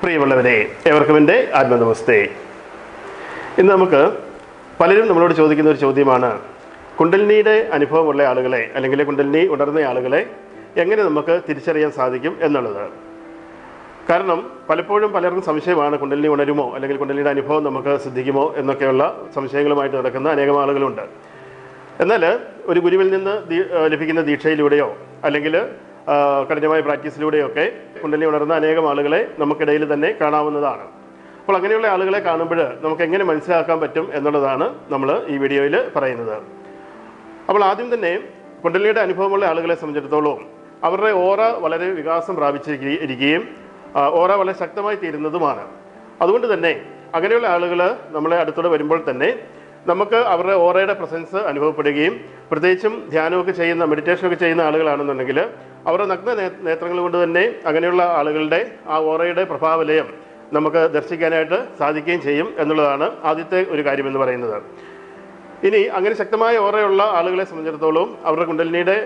പ്രിയമുള്ളവരെ ഏവർക്കും എന്റെ ആത്മനമസ്തേ. ഇന്ന് നമുക്ക് പലരും നമ്മളോട് ചോദിക്കുന്ന ഒരു ചോദ്യമാണ് കുണ്ടലിനിയുടെ അനുഭവമുള്ള ആളുകളെ അല്ലെങ്കിൽ കുണ്ടലിനി ഉണർന്ന ആളുകളെ എങ്ങനെ നമുക്ക് തിരിച്ചറിയാൻ സാധിക്കും എന്നുള്ളത്. കാരണം പലപ്പോഴും പലർക്കും സംശയമാണ് കുണ്ടലിനി ഉണരുമോ അല്ലെങ്കിൽ കുണ്ടലിനിയുടെ അനുഭവം നമുക്ക് സിദ്ധിക്കുമോ എന്നൊക്കെയുള്ള സംശയങ്ങളുമായിട്ട് നടക്കുന്ന അനേകം ആളുകളുണ്ട്. എന്നാൽ ഒരു ഗുരുവിൽ നിന്ന് ലഭിക്കുന്ന ദീക്ഷയിലൂടെയോ അല്ലെങ്കിൽ കഠിനമായ പ്രാക്ടീസിലൂടെയൊക്കെ കുണ്ടലി ഉണർന്ന അനേകം ആളുകളെ നമുക്കിടയിൽ തന്നെ കാണാവുന്നതാണ്. അപ്പോൾ അങ്ങനെയുള്ള ആളുകളെ കാണുമ്പോൾ നമുക്ക് എങ്ങനെ മനസ്സിലാക്കാൻ പറ്റും എന്നുള്ളതാണ് നമ്മൾ ഈ വീഡിയോയിൽ പറയുന്നത്. അപ്പോൾ ആദ്യം തന്നെ കുണ്ടലിയുടെ അനുഭവമുള്ള ആളുകളെ സംബന്ധിച്ചിടത്തോളം അവരുടെ ഓറ വളരെ വികാസം പ്രാപിച്ചിരിക്കുകയും ഓറ വളരെ ശക്തമായി തീരുന്നതുമാണ്. അതുകൊണ്ട് തന്നെ അങ്ങനെയുള്ള ആളുകൾ നമ്മളെ അടുത്തൂടെ വരുമ്പോൾ തന്നെ നമുക്ക് അവരുടെ ഓറയുടെ പ്രസൻസ് അനുഭവപ്പെടുകയും പ്രത്യേകിച്ചും ധ്യാനമൊക്കെ ചെയ്യുന്ന മെഡിറ്റേഷനൊക്കെ ചെയ്യുന്ന ആളുകളാണെന്നുണ്ടെങ്കിൽ അവരുടെ നഗ്ന നേത്രങ്ങൾ കൊണ്ട് തന്നെ അങ്ങനെയുള്ള ആളുകളുടെ ആ ഓറയുടെ പ്രഭാവലയം നമുക്ക് ദർശിക്കാനായിട്ട് സാധിക്കുകയും ചെയ്യും എന്നുള്ളതാണ് ആദ്യത്തെ ഒരു കാര്യമെന്ന് പറയുന്നത്. ഇനി അങ്ങനെ ശക്തമായ ഓറയുള്ള ആളുകളെ സംബന്ധിച്ചിടത്തോളം അവരുടെ കുണ്ടലിനിയുടെ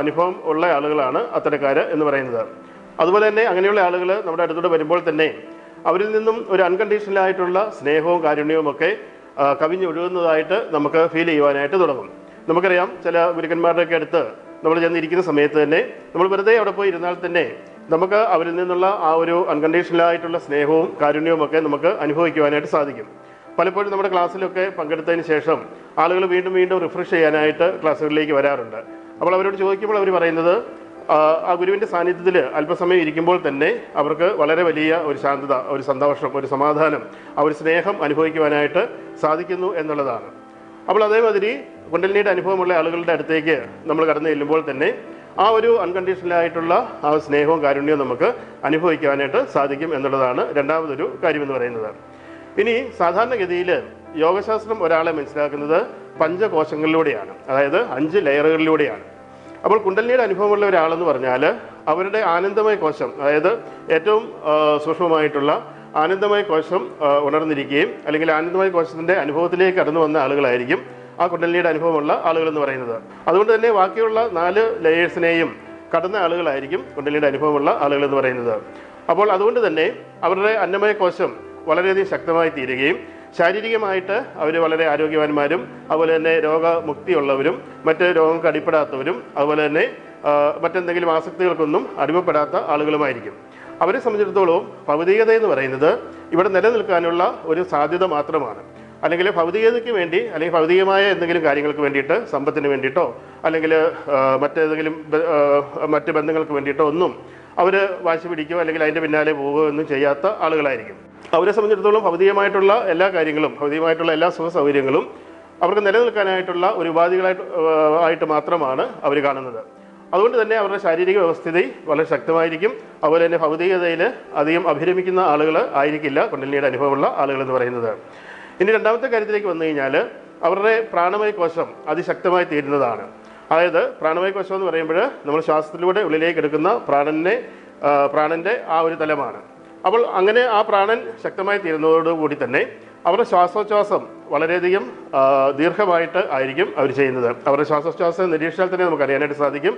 അനുഭവം ഉള്ള ആളുകളാണ് അത്തരക്കാർ എന്ന് പറയുന്നത്. അതുപോലെ തന്നെ അങ്ങനെയുള്ള ആളുകൾ നമ്മുടെ അടുത്തൂടെ വരുമ്പോൾ തന്നെ അവരിൽ നിന്നും ഒരു അൺകണ്ടീഷണലായിട്ടുള്ള സ്നേഹവും കാരുണ്യവും ഒക്കെ കവിഞ്ഞൊഴുകുന്നതായിട്ട് നമുക്ക് ഫീൽ ചെയ്യുവാനായിട്ട് തുടങ്ങും. നമുക്കറിയാം ചില ഗുരുക്കന്മാരുടെയൊക്കെ അടുത്ത് നമ്മൾ ചെന്നിരിക്കുന്ന സമയത്ത് തന്നെ നമ്മൾ വെറുതെ അവിടെ പോയി ഇരുന്നാൽ തന്നെ നമുക്ക് അവരിൽ നിന്നുള്ള ആ ഒരു അൺകണ്ടീഷണലായിട്ടുള്ള സ്നേഹവും കാരുണ്യവും ഒക്കെ നമുക്ക് അനുഭവിക്കുവാനായിട്ട് സാധിക്കും. പലപ്പോഴും നമ്മുടെ ക്ലാസ്സിലൊക്കെ പങ്കെടുത്തതിന് ശേഷം ആളുകൾ വീണ്ടും വീണ്ടും റിഫ്രഷ് ചെയ്യാനായിട്ട് ക്ലാസ്സുകളിലേക്ക് വരാറുണ്ട്. അപ്പോൾ അവരോട് ചോദിക്കുമ്പോൾ അവർ പറയുന്നത് ആ, ഗുരുവിന്റെ സാന്നിധ്യത്തിൽ അല്പസമയം ഇരിക്കുമ്പോൾ തന്നെ അവർക്ക് വളരെ വലിയ ഒരു ശാന്തത ഒരു സന്തോഷം ഒരു സമാധാനം ആ ഒരു സ്നേഹം അനുഭവിക്കുവാനായിട്ട് സാധിക്കുന്നു എന്നുള്ളതാണ്. അപ്പോൾ അതേമാതിരി കുണ്ടലിനിയുടെ അനുഭവമുള്ള ആളുകളുടെ അടുത്തേക്ക് നമ്മൾ കടന്നു ചെല്ലുമ്പോൾ തന്നെ ആ ഒരു അൺകണ്ടീഷണലായിട്ടുള്ള ആ സ്നേഹവും കാരുണ്യവും നമുക്ക് അനുഭവിക്കാനായിട്ട് സാധിക്കും എന്നുള്ളതാണ് രണ്ടാമതൊരു കാര്യമെന്ന് പറയുന്നത്. ഇനി സാധാരണഗതിയിൽ യോഗശാസ്ത്രം ഒരാളെ മനസ്സിലാക്കുന്നത് പഞ്ചകോശങ്ങളിലൂടെയാണ്. അതായത് അഞ്ച് ലെയറുകളിലൂടെയാണ്. അപ്പോൾ കുണ്ടലിനിയുടെ അനുഭവമുള്ള ഒരാളെന്ന് പറഞ്ഞാൽ അവരുടെ ആനന്ദമയ കോശം അതായത് ഏറ്റവും സൂക്ഷ്മമായിട്ടുള്ള ആനന്ദമയ കോശം ഉണർന്നിരിക്കുകയും അല്ലെങ്കിൽ ആനന്ദമയ കോശത്തിന്റെ അനുഭവത്തിലേക്ക് കടന്നു വന്ന ആളുകളായിരിക്കും ആ കുണ്ടലിനിയുടെ അനുഭവമുള്ള ആളുകൾ എന്ന് പറയുന്നത്. അതുകൊണ്ട് തന്നെ ബാക്കിയുള്ള നാല് ലെയേഴ്സിനെയും കടന്ന ആളുകളായിരിക്കും കുണ്ടലിയുടെ അനുഭവമുള്ള ആളുകൾ എന്ന് പറയുന്നത്. അപ്പോൾ അതുകൊണ്ട് തന്നെ അവരുടെ അന്നമയ കോശം വളരെയധികം ശക്തമായി തീരുകയും ശാരീരികമായിട്ട് അവർ വളരെ ആരോഗ്യവാന്മാരും അതുപോലെ തന്നെ രോഗമുക്തിയുള്ളവരും മറ്റ് രോഗങ്ങൾക്ക് അടിപ്പെടാത്തവരും അതുപോലെ തന്നെ മറ്റെന്തെങ്കിലും ആസക്തികൾക്കൊന്നും അടിമപ്പെടാത്ത ആളുകളുമായിരിക്കും. അവരെ സംബന്ധിച്ചിടത്തോളം ഭൗതികത എന്ന് പറയുന്നത് ഇവിടെ നിലനിൽക്കാനുള്ള ഒരു സാധ്യത മാത്രമാണ്. അല്ലെങ്കിൽ ഭൗതികതയ്ക്ക് വേണ്ടി അല്ലെങ്കിൽ ഭൗതികമായ എന്തെങ്കിലും കാര്യങ്ങൾക്ക് വേണ്ടിയിട്ട് സമ്പത്തിന് വേണ്ടിയിട്ടോ അല്ലെങ്കിൽ മറ്റേതെങ്കിലും മറ്റ് ബന്ധങ്ങൾക്ക് വേണ്ടിയിട്ടോ ഒന്നും അവർ വാശി പിടിക്കുകയോ അല്ലെങ്കിൽ അതിന്റെ പിന്നാലെ പോവുകയോ ഒന്നും ചെയ്യാത്ത ആളുകളായിരിക്കും. അവരെ സംബന്ധിച്ചിടത്തോളം ഭൗതികമായിട്ടുള്ള എല്ലാ കാര്യങ്ങളും ഭൗതികമായിട്ടുള്ള എല്ലാ സുഖ സൗകര്യങ്ങളും അവർക്ക് നിലനിൽക്കാനായിട്ടുള്ള ഒരു ഉപാധികളായിട്ട് ആയിട്ട് മാത്രമാണ് അവർ കാണുന്നത്. അതുകൊണ്ട് തന്നെ അവരുടെ ശാരീരിക വ്യവസ്ഥിതി വളരെ ശക്തമായിരിക്കും. അതുപോലെ തന്നെ ഭൗതികതയിൽ അധികം അഭിരമിക്കുന്ന ആളുകൾ ആയിരിക്കില്ല കുണ്ടലിനിയുടെ അനുഭവമുള്ള ആളുകൾ എന്ന് പറയുന്നത്. ഇനി രണ്ടാമത്തെ കാര്യത്തിലേക്ക് വന്നു കഴിഞ്ഞാൽ അവരുടെ പ്രാണമയ കോശം അതിശക്തമായി തീരുന്നതാണ്. അതായത് പ്രാണമയ കോശം എന്ന് പറയുമ്പോൾ നമ്മൾ ശ്വാസത്തിലൂടെ ഉള്ളിലേക്ക് എടുക്കുന്ന പ്രാണനെ പ്രാണന്റെ ആ ഒരു തലമാണ്. അപ്പോൾ അങ്ങനെ ആ പ്രാണൻ ശക്തമായി തീരുന്നതോടുകൂടി തന്നെ അവരുടെ ശ്വാസോച്ഛ്വാസം വളരെയധികം ദീർഘമായിട്ട് ആയിരിക്കും അവർ ചെയ്യുന്നത്. അവരുടെ ശ്വാസോച്ഛ്വാസം നിരീക്ഷിച്ചാൽ തന്നെ നമുക്ക് അറിയാനായിട്ട് സാധിക്കും.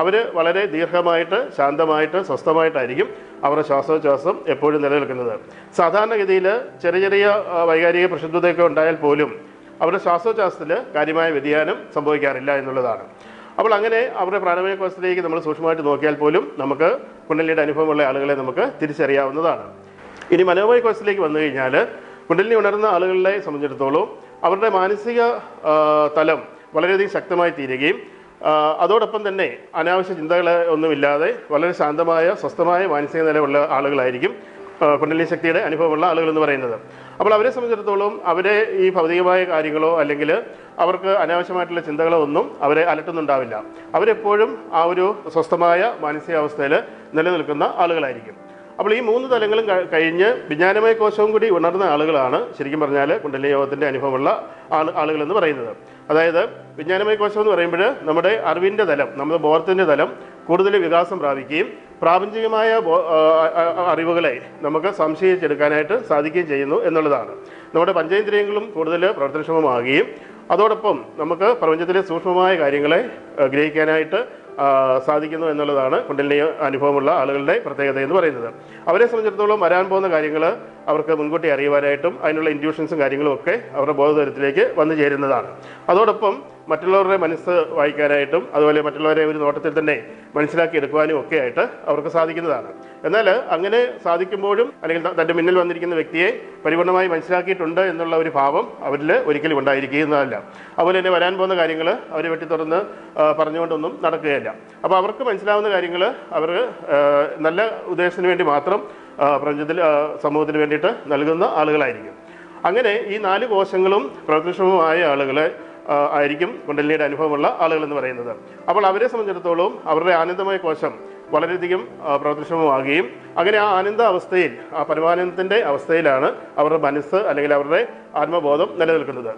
അവർ വളരെ ദീർഘമായിട്ട് ശാന്തമായിട്ട് സ്വസ്ഥമായിട്ടായിരിക്കും അവരുടെ ശ്വാസോച്ഛ്വാസം എപ്പോഴും നിലനിൽക്കുന്നത്. സാധാരണഗതിയിൽ ചെറിയ ചെറിയ വൈകാരിക പ്രക്ഷുബ്ധതയൊക്കെ ഉണ്ടായാൽ പോലും അവരുടെ ശ്വാസോച്ഛ്വാസത്തിൽ കാര്യമായ വ്യതിയാനം സംഭവിക്കാറില്ല എന്നുള്ളതാണ്. അപ്പോൾ അങ്ങനെ അവരുടെ പ്രാണമയ കോശത്തിലേക്ക് നമ്മൾ സൂക്ഷ്മമായിട്ട് നോക്കിയാൽ പോലും നമുക്ക് കുണ്ടലിയുടെ അനുഭവമുള്ള ആളുകളെ നമുക്ക് തിരിച്ചറിയാവുന്നതാണ്. ഇനി മനോമയ കോശത്തിലേക്ക് വന്നു കഴിഞ്ഞാൽ കുണ്ടലിനി ഉണർന്ന ആളുകളെ സംബന്ധിച്ചിടത്തോളം അവരുടെ മാനസിക തലം വളരെയധികം ശക്തമായി തീരുകയും അതോടൊപ്പം തന്നെ അനാവശ്യ ചിന്തകൾ ഒന്നുമില്ലാതെ വളരെ ശാന്തമായ സ്വസ്ഥമായ മാനസിക നിലയുള്ള ആളുകളായിരിക്കും കുണ്ടലി ശക്തിയുടെ അനുഭവമുള്ള ആളുകൾ എന്ന് പറയുന്നത്. അപ്പോൾ അവരെ സംബന്ധിച്ചിടത്തോളം അവരെ ഈ ഭൗതികമായ കാര്യങ്ങളോ അല്ലെങ്കിൽ അവർക്ക് അനാവശ്യമായിട്ടുള്ള ചിന്തകളോ ഒന്നും അവരെ അലട്ടുന്നുണ്ടാവില്ല. അവരെപ്പോഴും ആ ഒരു സ്വസ്ഥമായ മാനസികാവസ്ഥയിൽ നിലനിൽക്കുന്ന ആളുകളായിരിക്കും. അപ്പോൾ ഈ മൂന്ന് തലങ്ങളും കഴിഞ്ഞ് വിജ്ഞാനമയ കോശവും കൂടി ഉണർന്ന ആളുകളാണ് ശരിക്കും പറഞ്ഞാൽ കുണ്ടലിനി യോഗത്തിന്റെ അനുഭവമുള്ള ആൾ ആളുകളെന്ന് പറയുന്നത്. അതായത് വിജ്ഞാനമയ കോശം എന്ന് പറയുമ്പോൾ നമ്മുടെ അറിവിന്റെ തലം നമ്മുടെ ബോധത്തിന്റെ തലം കൂടുതൽ വികാസം പ്രാപിക്കുകയും പ്രാപഞ്ചികമായ അറിവുകളെ നമുക്ക് സംശയിച്ചെടുക്കാനായിട്ട് സാധിക്കുകയും ചെയ്യുന്നു എന്നുള്ളതാണ്. നമ്മുടെ പഞ്ചേന്ദ്രിയങ്ങളും കൂടുതൽ പ്രവർത്തനക്ഷമമാകുകയും അതോടൊപ്പം നമുക്ക് പ്രപഞ്ചത്തിലെ സൂക്ഷ്മമായ കാര്യങ്ങളെ ഗ്രഹിക്കാനായിട്ട് സാധിക്കുന്നു എന്നുള്ളതാണ് കുണ്ടലിനി അനുഭവമുള്ള ആളുകളുടെ പ്രത്യേകത എന്ന് പറയുന്നത്. അവരെ സംബന്ധിച്ചിടത്തോളം വരാൻ പോകുന്ന കാര്യങ്ങൾ അവർക്ക് മുൻകൂട്ടി അറിയുവാനായിട്ടും അതിനുള്ള ഇൻഡ്യൂഷൻസും കാര്യങ്ങളും ഒക്കെ അവരുടെ ബോധതലത്തിലേക്ക് വന്നു ചേരുന്നതാണ്. അതോടൊപ്പം മറ്റുള്ളവരുടെ മനസ്സ് വായിക്കാനായിട്ടും അതുപോലെ മറ്റുള്ളവരെ ഒരു നോട്ടത്തിൽ തന്നെ മനസ്സിലാക്കി എടുക്കുവാനും ഒക്കെ ആയിട്ട് അവർക്ക് സാധിക്കുന്നതാണ്. എന്നാൽ അങ്ങനെ സാധിക്കുമ്പോഴും അല്ലെങ്കിൽ തന്റെ മുന്നിൽ വന്നിരിക്കുന്ന വ്യക്തിയെ പരിപൂർണമായി മനസ്സിലാക്കിയിട്ടുണ്ട് എന്നുള്ള ഒരു ഭാവം അവരിൽ ഒരിക്കലും ഉണ്ടായിരിക്കുന്നതല്ല. അതുപോലെ തന്നെ വരാൻ പോകുന്ന കാര്യങ്ങൾ അവരെ വെട്ടി തുറന്ന് പറഞ്ഞുകൊണ്ടൊന്നും നടക്കുകയല്ല. അപ്പോൾ അവർക്ക് മനസ്സിലാവുന്ന കാര്യങ്ങൾ അവർ നല്ല ഉദ്ദേശത്തിന് വേണ്ടി മാത്രം പ്രപഞ്ചത്തിൽ സമൂഹത്തിന് വേണ്ടിയിട്ട് നൽകുന്ന ആളുകളായിരിക്കും. അങ്ങനെ ഈ നാല് കോശങ്ങളും പ്രത്യക്ഷവുമായ ആളുകളെ ആയിരിക്കും കുണ്ടലിനിയുടെ അനുഭവമുള്ള ആളുകൾ എന്ന് പറയുന്നത്. അപ്പോൾ അവരെ സംബന്ധിച്ചിടത്തോളം അവരുടെ ആനന്ദമായ കോശം വളരെയധികം പ്രവർത്തിക്ഷമമാകുകയും അങ്ങനെ ആ ആനന്ദ അവസ്ഥയിൽ ആ പരമാനന്ദത്തിന്റെ അവസ്ഥയിലാണ് അവരുടെ മനസ്സ് അല്ലെങ്കിൽ അവരുടെ ആത്മബോധം നിലനിൽക്കുന്നത്.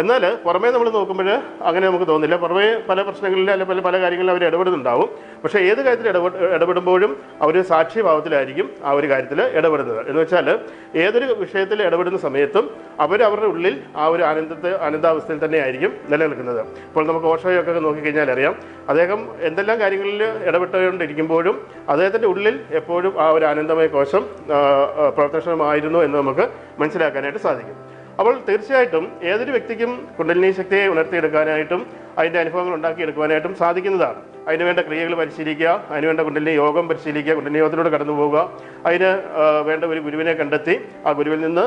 എന്നാൽ പുറമേ നമ്മൾ നോക്കുമ്പോൾ അങ്ങനെ നമുക്ക് തോന്നില്ല പുറമേ പല പ്രശ്നങ്ങളിൽ അല്ലെങ്കിൽ പല പല കാര്യങ്ങളിൽ അവർ ഇടപെടുന്നുണ്ടാവും. പക്ഷേ ഏത് കാര്യത്തിൽ ഇടപെട് ഇടപെടുമ്പോഴും അവർ സാക്ഷ്യഭാവത്തിലായിരിക്കും ആ ഒരു കാര്യത്തിൽ ഇടപെടുന്നത്. എന്ന് വെച്ചാൽ ഏതൊരു വിഷയത്തിൽ ഇടപെടുന്ന സമയത്തും അവർ അവരുടെ ഉള്ളിൽ ആ ഒരു ആനന്ദത്തെ ആനന്ദാവസ്ഥയിൽ തന്നെ ആയിരിക്കും നിലനിൽക്കുന്നത്. ഇപ്പോൾ നമുക്ക് ഓഷോയൊക്കെ നോക്കിക്കഴിഞ്ഞാൽ അറിയാം. അദ്ദേഹം എന്തെല്ലാം കാര്യങ്ങളിൽ ഇടപെട്ടുകൊണ്ടിരിക്കുമ്പോഴും അദ്ദേഹത്തിന്റെ ഉള്ളിൽ എപ്പോഴും ആ ഒരു ആനന്ദമയ കോശം പ്രവർത്തനമായിരുന്നു എന്ന് നമുക്ക് മനസ്സിലാക്കാനായിട്ട് സാധിക്കും. അപ്പോൾ തീർച്ചയായിട്ടും ഏതൊരു വ്യക്തിക്കും കുണ്ടലിനി ശക്തിയെ ഉണർത്തിയെടുക്കാനായിട്ടും അതിന്റെ അനുഭവങ്ങൾ ഉണ്ടാക്കിയെടുക്കുവാനായിട്ടും സാധിക്കുന്നതാണ്. അതിന് വേണ്ട ക്രിയകൾ പരിശീലിക്കുക അതിന് വേണ്ട കുണ്ടലിനി യോഗം പരിശീലിക്കുക കുണ്ടലിനി യോഗത്തിലൂടെ കടന്നു പോവുക. അതിന് വേണ്ട ഒരു ഗുരുവിനെ കണ്ടെത്തി ആ ഗുരുവിൽ നിന്ന്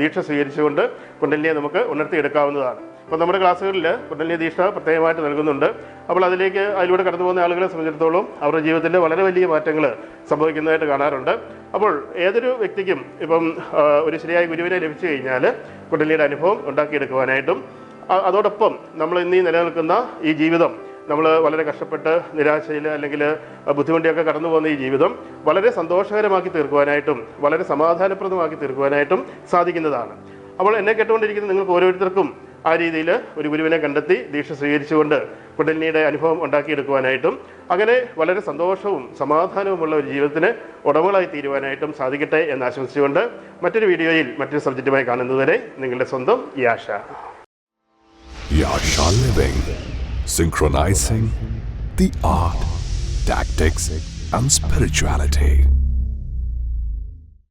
ദീക്ഷ സ്വീകരിച്ചുകൊണ്ട് കുണ്ടലിനിയെ നമുക്ക് ഉണർത്തിയെടുക്കാവുന്നതാണ്. അപ്പോൾ നമ്മുടെ ക്ലാസ്സുകളിൽ കുണ്ടലിനി ദീക്ഷ പ്രത്യേകമായിട്ട് നൽകുന്നുണ്ട്. അപ്പോൾ അതിലേക്ക് അതിലൂടെ കടന്നു പോകുന്ന ആളുകളെ സംബന്ധിച്ചിടത്തോളം അവരുടെ ജീവിതത്തിൽ വളരെ വലിയ മാറ്റങ്ങൾ സംഭവിക്കുന്നതായിട്ട് കാണാറുണ്ട്. അപ്പോൾ ഏതൊരു വ്യക്തിക്കും ഇപ്പം ഒരു ശരിയായ ഗുരുവിനെ ലഭിച്ചു കഴിഞ്ഞാൽ കുടലിയുടെ അനുഭവം ഉണ്ടാക്കിയെടുക്കുവാനായിട്ടും അതോടൊപ്പം നമ്മൾ ഇന്ന് നിലനിൽക്കുന്ന ഈ ജീവിതം നമ്മൾ വളരെ കഷ്ടപ്പെട്ട് നിരാശയിൽ അല്ലെങ്കിൽ ബുദ്ധിമുട്ടിയൊക്കെ കടന്നു പോകുന്ന ഈ ജീവിതം വളരെ സന്തോഷകരമാക്കി തീർക്കുവാനായിട്ടും വളരെ സമാധാനപ്രദമാക്കി തീർക്കുവാനായിട്ടും സാധിക്കുന്നതാണ്. അപ്പോൾ എന്നെ കേട്ടുകൊണ്ടിരിക്കുന്ന നിങ്ങൾക്ക് ഓരോരുത്തർക്കും ആ രീതിയിൽ ഒരു ഗുരുവിനെ കണ്ടെത്തി ദീക്ഷ സ്വീകരിച്ചുകൊണ്ട് കുണ്ടലിനിയുടെ അനുഭവം ഉണ്ടാക്കിയെടുക്കുവാനായിട്ടും അങ്ങനെ വളരെ സന്തോഷവും സമാധാനവുമുള്ള ഒരു ജീവിതത്തിന് ഉടമകളായി തീരുവാനായിട്ടും സാധിക്കട്ടെ എന്ന് ആശംസിച്ചുകൊണ്ട് മറ്റൊരു വീഡിയോയിൽ മറ്റൊരു സബ്ജക്റ്റുമായി കാണുന്നതുവരെ നിങ്ങളുടെ സ്വന്തം Yasha Yasha Living, synchronizing the art, tactics, and spirituality.